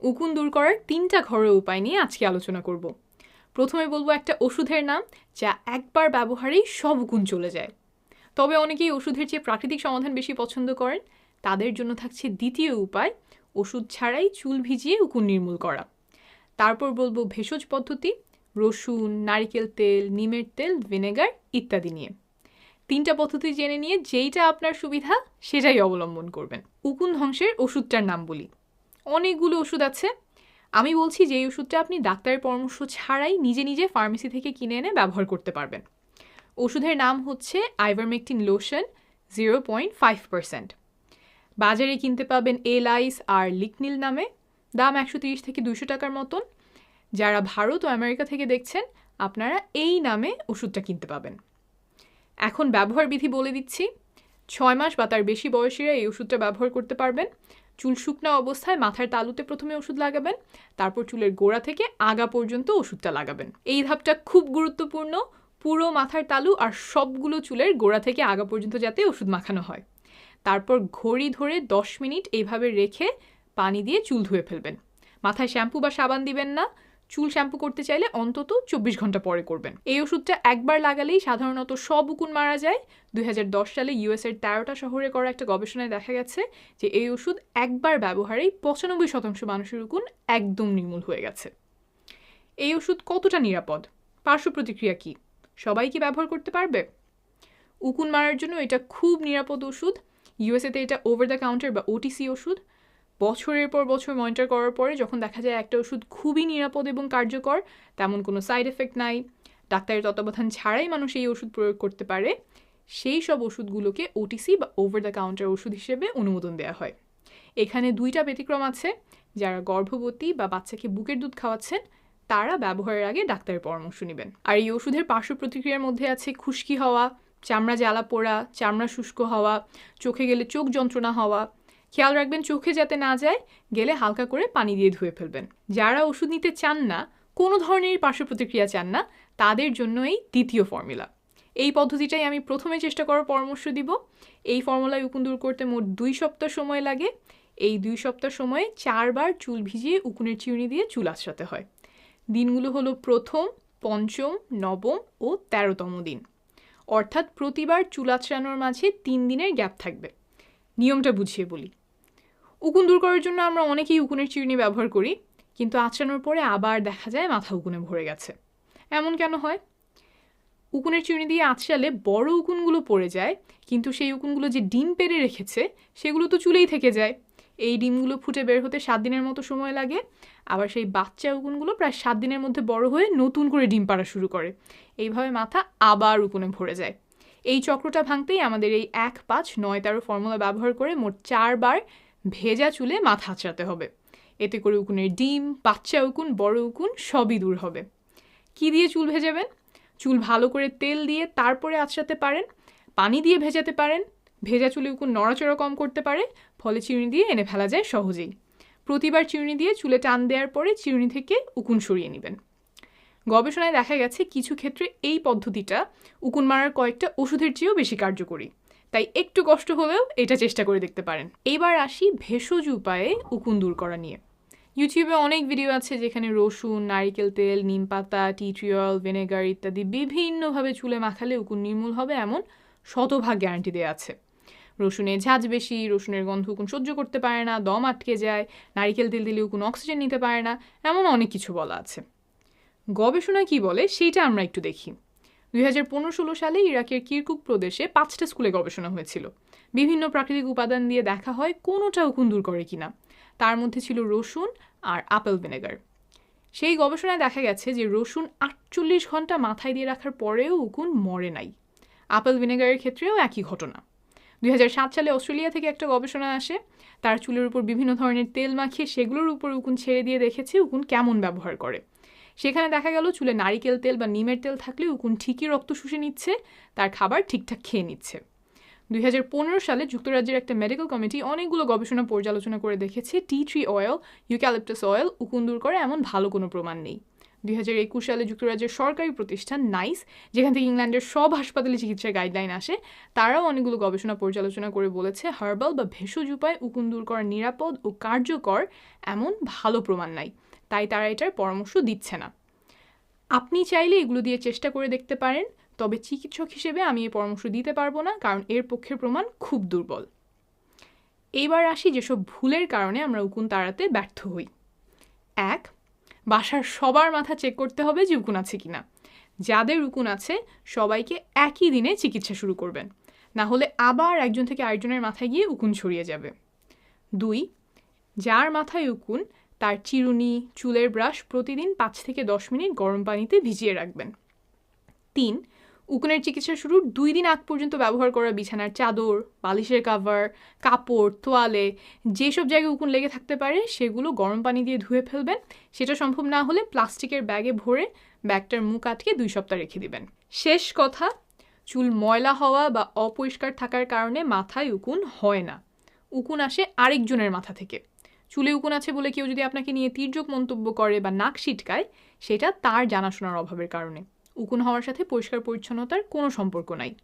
উকুন দূর করার তিনটা ঘরোয়া উপায় নিয়ে আজকে আলোচনা করব। প্রথমে বলব একটা ওষুধের নাম, যা একবার ব্যবহারেই সব উকুন চলে যায়। তবে অনেকেই ওষুধের চেয়ে প্রাকৃতিক সমাধান বেশি পছন্দ করেন। তাদের জন্য থাকছে দ্বিতীয় উপায়, ওষুধ ছাড়াই চুল ভিজিয়ে উকুন নির্মূল করা। তারপর বলব ভেষজ পদ্ধতি, রসুন, নারিকেল তেল, নিমের তেল, ভিনেগার ইত্যাদি নিয়ে। তিনটা পদ্ধতি জেনে নিয়ে যেইটা আপনার সুবিধা, সেটাই অবলম্বন করবেন। উকুন ধ্বংসের ওষুধটার নাম বলি। অনেকগুলো ওষুধ আছে। আমি বলছি যে, এই ওষুধটা আপনি ডাক্তারের পরামর্শ ছাড়াই নিজে নিজে ফার্মেসি থেকে কিনে এনে ব্যবহার করতে পারবেন। ওষুধের নাম হচ্ছে ivermectin lotion zero point five percent বাজারে কিনতে পাবেন এলাইস আর লিকনিল নামে। দাম একশো তিরিশ থেকে দুশো টাকার মতন। যারা ভারত ও আমেরিকা থেকে দেখছেন, আপনারা এই নামে ওষুধটা কিনতে পাবেন। এখন ব্যবহার বিধি বলে দিচ্ছি। ছয় মাস বা তার বেশি বয়সীরা এই ওষুধটা ব্যবহার করতে পারবেন। চুল শুকনা অবস্থায় মাথার তালুতে প্রথমে ওষুধ লাগাবেন, তারপর চুলের গোড়া থেকে আগা পর্যন্ত ওষুধটা লাগাবেন। এই ধাপটা খুব গুরুত্বপূর্ণ, পুরো মাথার তালু আর সবগুলো চুলের গোড়া থেকে আগা পর্যন্ত যাতে ওষুধ মাখানো হয়। তারপর ঘড়ি ধরে দশ মিনিট এইভাবে রেখে পানি দিয়ে চুল ধুয়ে ফেলবেন। মাথায় শ্যাম্পু বা সাবান দিবেন না চুল শ্যাম্পু করতে চাইলে অন্তত চব্বিশ ঘণ্টা পরে করবেন। এই ওষুধটা একবার লাগালেই সাধারণত সব উকুন মারা যায়। দুই হাজার দশ সালে ইউএসের তেরোটা শহরে করা একটা গবেষণায় দেখা গেছে যে এই ওষুধ একবার ব্যবহারেই পঁচানব্বই শতাংশ মানুষের উকুন একদম নির্মূল হয়ে গেছে। এই ওষুধ কতটা নিরাপদ? পার্শ্ব প্রতিক্রিয়া কী? সবাই কি ব্যবহার করতে পারবে? উকুন মারার জন্য এটা খুব নিরাপদ ওষুধ। ইউএসএতে এটা ওভার দ্য কাউন্টার বা ওটিসি ওষুধ। বছরের পর বছর মনিটর করার পরে যখন দেখা যায় একটা ওষুধ খুবই নিরাপদ এবং কার্যকর, তেমন কোনো সাইড এফেক্ট নাই। ডাক্তারের তত্ত্বাবধান ছাড়াই মানুষ এই ওষুধ প্রয়োগ করতে পারে। সেই সব ওষুধগুলোকে ওটিসি বা ওভার দ্য কাউন্টার ওষুধ হিসেবে অনুমোদন দেওয়া হয়। এখানে দুইটা ব্যতিক্রম আছে। যারা গর্ভবতী বা বাচ্চাকে বুকের দুধ খাওয়াচ্ছেন, তারা ব্যবহারের আগে ডাক্তারের পরামর্শ নেবেন। আর এই ওষুধের পার্শ্ব প্রতিক্রিয়ার মধ্যে আছে খুশকি হওয়া, চামড়া জ্বালা পোড়া, চামড়া শুষ্ক হওয়া, চোখে গেলে চোখ যন্ত্রণা হওয়া খেয়াল রাখবেন চোখে যাতে না যায়, গেলে হালকা করে পানি দিয়ে ধুয়ে ফেলবেন। যারা ওষুধ নিতে চান না, কোনো ধরনের পার্শ্ব প্রতিক্রিয়া চান না, তাদের জন্য এই দ্বিতীয় ফর্মুলা এই পদ্ধতিটাই আমি প্রথমে চেষ্টা করার পরামর্শ দিব। এই ফর্মুলায় উকুন দূর করতে মোট দুই সপ্তাহ সময় লাগে। এই দুই সপ্তাহ সময়ে চারবার চুল ভিজিয়ে উকুনের চিউনি দিয়ে চুল আশ্রাতে হয়। দিনগুলো হলো প্রথম, পঞ্চম, নবম ও তেরোতম দিন। অর্থাৎ প্রতিবার চুল আঁচড়ানোর মাঝে তিন দিনের গ্যাপ থাকবে। নিয়মটা বুঝিয়ে বলি। উকুন দূর করার জন্য আমরা অনেকেই উকুনের চিরুনি ব্যবহার করি, কিন্তু আঁচড়ানোর পরে আবার দেখা যায় মাথা উকুনে ভরে গেছে। এমন কেন হয়? উকুনের চিরুনি দিয়ে আঁচড়ালে বড় উকুনগুলো পড়ে যায়, কিন্তু সেই উকুনগুলো যে ডিম পেরে রেখেছে, সেগুলো তো চুলেই থেকে যায়। এই ডিমগুলো ফুটে বের হতে সাত দিনের মতো সময় লাগে, আবার সেই বাচ্চা উকুনগুলো প্রায় সাত দিনের মধ্যে বড় হয়ে নতুন করে ডিম পাড়া শুরু করে। এইভাবে মাথা আবার উকুনে ভরে যায়। এই চক্রটা ভাঙতেই আমাদের এই এক পাঁচ নয় তেরো ফর্মুলা ব্যবহার করে মোট চারবার ভেজা চুলে মাথা আঁচড়াতে হবে। এতে করে উকুনের ডিম, বাচ্চা উকুন, বড় উকুন সবই দূর হবে। কি দিয়ে চুল ভেজাবেন? চুল ভালো করে তেল দিয়ে তারপরে আঁচড়াতে পারেন, পানি দিয়ে ভেজাতে পারেন, ভেজা চুলে উকুন নড়াচড়া কম করতে পারে, ফলে চিরুনি দিয়ে এনে ফেলা যায় সহজেই। প্রতিবার চিরুনি দিয়ে চুলে টান দেওয়ার পরে চিরুনি থেকে উকুন সরিয়ে নেবেন। গবেষণায় দেখা গেছে কিছু ক্ষেত্রে এই পদ্ধতিটা উকুন মারার কয়েকটা ওষুধের চেয়েও বেশি কার্যকরী। তাই একটু কষ্ট হলেও এটা চেষ্টা করে দেখতে পারেন। এবার আসি ভেষজ উপায়ে উকুন দূর করা নিয়ে। ইউটিউবে অনেক ভিডিও আছে যেখানে রসুন, নারিকেল তেল, নিম পাতা টি ট্রি ভিনেগার ইত্যাদি বিভিন্নভাবে চুলে মাখালে উকুন নির্মূল হবে এমন শতভাগ গ্যারান্টি দেওয়া আছে। রসুনে ঝাঁজ বেশি, রসুনের গন্ধ উকুন সহ্য করতে পারে না, দম আটকে যায়, নারিকেল তেল দিলে উকুন অক্সিজেন নিতে পারে না, এমন অনেক কিছু বলা আছে। গবেষণা কি বলে, সেইটা আমরা একটু দেখি। দুই হাজার পনেরো ষোলো সালে ইরাকের কিরকুক প্রদেশে পাঁচটা স্কুলে গবেষণা হয়েছিল। বিভিন্ন প্রাকৃতিক উপাদান দিয়ে দেখা হয় কোনোটা উকুন দূর করে কিনা। তার মধ্যে ছিল রসুন আর আপেল ভিনেগার। সেই গবেষণায় দেখা গেছে যে রসুন আটচল্লিশ ঘণ্টা মাথায় দিয়ে রাখার পরেও উকুন মরে নাই। আপেল ভিনেগারের ক্ষেত্রেও একই ঘটনা। দুই হাজার সাত সালে অস্ট্রেলিয়া থেকে একটা গবেষণা আসে। তার চুলের উপর বিভিন্ন ধরনের তেল মাখিয়ে সেগুলোর উপর উকুন ছেড়ে দিয়ে দেখেছে উকুন কেমন ব্যবহার করে। সেখানে দেখা গেল চুলে নারিকেল তেল বা নিমের তেল থাকলে উকুন ঠিকই রক্ত শুষে নিচ্ছে, তার খাবার ঠিকঠাক খেয়ে নিচ্ছে। দুই হাজার পনেরো সালে যুক্তরাজ্যের একটা মেডিকেল কমিটি অনেকগুলো গবেষণা পর্যালোচনা করে দেখেছে, tea tree oil, eucalyptus oil, উকুন দূর করে এমন ভালো কোনো প্রমাণ নেই। দুই হাজার একুশ সালে যুক্তরাজ্যের সরকারি প্রতিষ্ঠান নাইস, যেখান থেকে ইংল্যান্ডের সব হাসপাতালে চিকিৎসার গাইডলাইন আসে, তারাও অনেকগুলো গবেষণা পর্যালোচনা করে বলেছে, হার্বাল বা ভেষজ উপায় উকুন দূর করা নিরাপদ ও কার্যকর এমন ভালো প্রমাণ নাই। তাই তারা এটার পরামর্শ দিচ্ছে না। আপনি চাইলে এগুলো দিয়ে চেষ্টা করে দেখতে পারেন, তবে চিকিৎসক হিসেবে আমি এই পরামর্শ দিতে পারব না, কারণ এর পক্ষের প্রমাণ খুব দুর্বল। এইবার আসি যেসব ভুলের কারণে আমরা উকুন তাড়াতে ব্যর্থ হই। এক, বাসার সবার মাথা চেক করতে হবে যে উকুন আছে কিনা। যাদের উকুন আছে, সবাইকে একই দিনে চিকিৎসা শুরু করবেন। না হলে আবার একজন থেকে আরেকজনের মাথায় গিয়ে উকুন ছড়িয়ে যাবে। দুই, যার মাথায় উকুন তার চিরুনি, চুলের ব্রাশ প্রতিদিন পাঁচ থেকে দশ মিনিট গরম পানিতে ভিজিয়ে রাখবেন। তিন, উকুনের চিকিৎসা শুরুর দুই দিন আগ পর্যন্ত ব্যবহার করা বিছানার চাদর, বালিশের কাভার কাপড়, তোয়ালে, যেসব জায়গায় উকুন লেগে থাকতে পারে সেগুলো গরম পানি দিয়ে ধুয়ে ফেলবেন। সেটা সম্ভব না হলে প্লাস্টিকের ব্যাগে ভরে ব্যাগটার মুখ আটকে দুই সপ্তাহ রেখে দিবেন। শেষ কথা, চুল ময়লা হওয়া বা অপরিষ্কার থাকার কারণে মাথায় উকুন হয় না। উকুন আসে আরেকজনের মাথা থেকে। চুলে উকুন আছে বলে কেউ যদি আপনাকে নিয়ে তীর্যক মন্তব্য করে বা নাক ছিটকায় সেটা তার জানাশোনার অভাবের কারণে। উকুন হওয়ার সাথে পরিষ্কার পরিচ্ছন্নতার কোনো সম্পর্ক নাই।